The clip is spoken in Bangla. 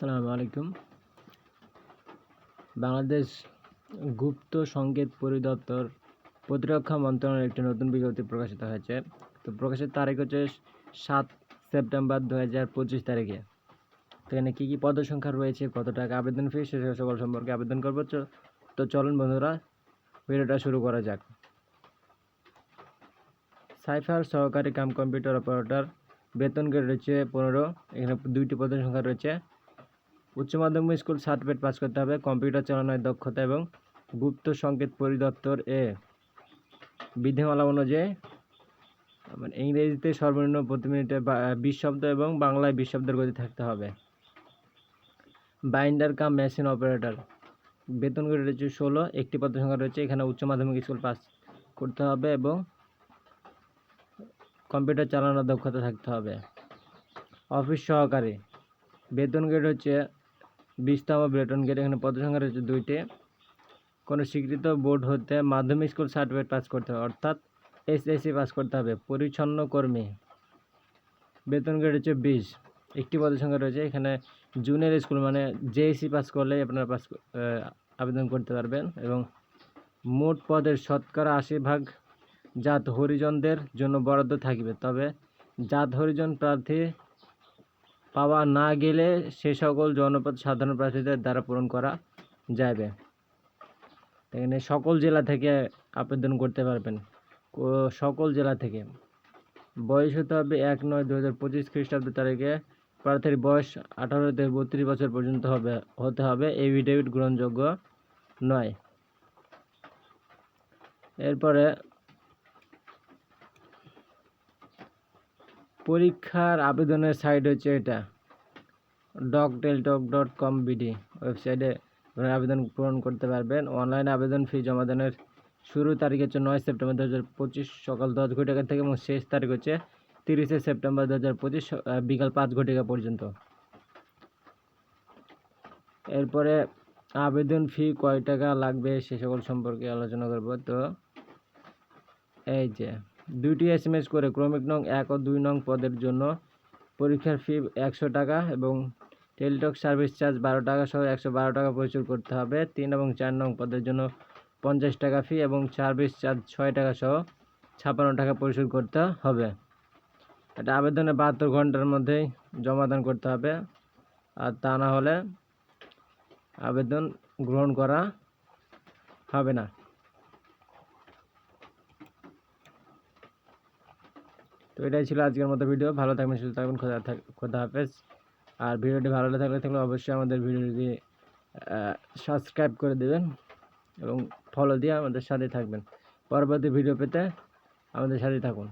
আসসালামু আলাইকুম। বাংলাদেশ গুপ্ত সংকেত পরিদপ্তর প্রতিরক্ষা মন্ত্রণালয়ের একটি নতুন বিজ্ঞপ্তি প্রকাশিত হয়েছে। তো প্রকাশের তারিখ হচ্ছে সাত সেপ্টেম্বর দু হাজার পঁচিশ তারিখে। তো এখানে কী কী পদসংখ্যা রয়েছে, কত টাকা আবেদন ফি, সে সকল সম্পর্কে আবেদন করব। তো চলুন বন্ধুরা, ভিডিওটা শুরু করা যাক। সাইফার সহকারী কাম কম্পিউটার অপারেটর, বেতন গ্রেড রয়েছে পনেরো, এখানে দুইটি পদের সংখ্যা রয়েছে। উচ্চ মাধ্যমিক স্কুল সার্টিফিকেট পাস করতে হবে, কম্পিউটার চালানোর দক্ষতা এবং গুপ্ত সংকেত পরিদপ্তর এ। বিধিমালা অনুযায়ী মানে ইংরেজিতে সর্বনিম্ন প্রতি মিনিটে বিশ শব্দ এবং বাংলায় বিশ শব্দের গতি থাকতে হবে। বাইন্ডার কাম মেশিন অপারেটর, বেতন গ্রেড রয়েছে ষোলো, একটি পদের সংখ্যা রয়েছে, এখানে উচ্চ মাধ্যমিক স্কুল পাস করতে হবে এবং কম্পিউটার চালানোর দক্ষতা থাকতে হবে। অফিস সহকারী, বেতন গ্রেড হচ্ছে বিশতম বেতন গেট এখানে পদসংখ্যা রয়েছে দুইটি। কোনো স্বীকৃত বোর্ড হতে মাধ্যমিক স্কুল সার্টিফিকেট পাস করতে হবে, অর্থাৎ এসএসসি পাস করতে হবে। পরিচ্ছন্ন কর্মী। বেতন গ্রেড হচ্ছে বিশ। একটি পদের সংখ্যা রয়েছে, এখানে জুনিয়র স্কুল মানে জেএসসি পাস করলে আপনারা পাস আবেদন করতে পারবেন এবং মোট পদের শতকরা আশি ভাগ জাত হরিজনদের জন্য বরাদ্দ থাকবে। তবে জাত হরিজন প্রার্থী পাওয়া না গেলে সে সকল জনপদ সাধারণ প্রার্থীদের দ্বারা পূরণ করা যাবে এখানে সকল জেলা থেকে আবেদন করতে পারবেন। সকল জেলা থেকে। বয়স হতে হবে এক নয় দু হাজার পঁচিশ খ্রিস্টাব্দ তারিখে। প্রার্থীর বয়স আঠারো থেকে বত্রিশ বছর পর্যন্ত হবে, হতে হবে এভিডেভিট গ্রহণযোগ্য নয়। এরপরে পরীক্ষার আবেদনের সাইট হচ্ছে এটা doc Teletalk dot com BD ওয়েবসাইটে আবেদন পূরণ করতে পারবেন। অনলাইন আবেদন ফি জমা দানের শুরু তারিখ হচ্ছে নয় সেপ্টেম্বর দু হাজার পঁচিশ সকাল দশ ঘটিকা থেকে এবং শেষ তারিখ হচ্ছে তিরিশে সেপ্টেম্বর দু হাজার পঁচিশ বিকাল পাঁচ ঘটিকা পর্যন্ত। এরপরে আবেদন ফি কয় টাকা লাগবে সে সকল সম্পর্কে আলোচনা করব। তো, এই যে দুইটি এস এম এস করে ক্রমিক নং এক ও দুই নং পদের জন্য পরীক্ষার ফি একশো টাকা এবং টেলিটক সার্ভিস চার্জ বারো টাকা সহ একশো বারো টাকা পরিশোধ করতে হবে। তিন এবং চার নং পদের জন্য পঞ্চাশ টাকা ফি এবং সার্ভিস চার্জ ছয় টাকা সহ ছাপ্পান্ন টাকা পরিশোধ করতে হবে। এটা আবেদনে বাহাত্তর ঘণ্টার মধ্যেই জমাদান করতে হবে। আর তা না হলে আবেদন গ্রহণ করা হবে না। তো এটাই ছিল আজকের মতো ভিডিও ভালো থাকবেন, সুস্থ থাকবেন, খোদা খোদা হাফেজ। আর ভিডিওটি ভালো থাকলে থাকলে অবশ্যই আমাদের ভিডিওটি সাবস্ক্রাইব করে দেবেন এবং ফলো দিয়ে আমাদের সাথে থাকবেন। পরবর্তী ভিডিও পেতে আমাদের সাথে থাকুন।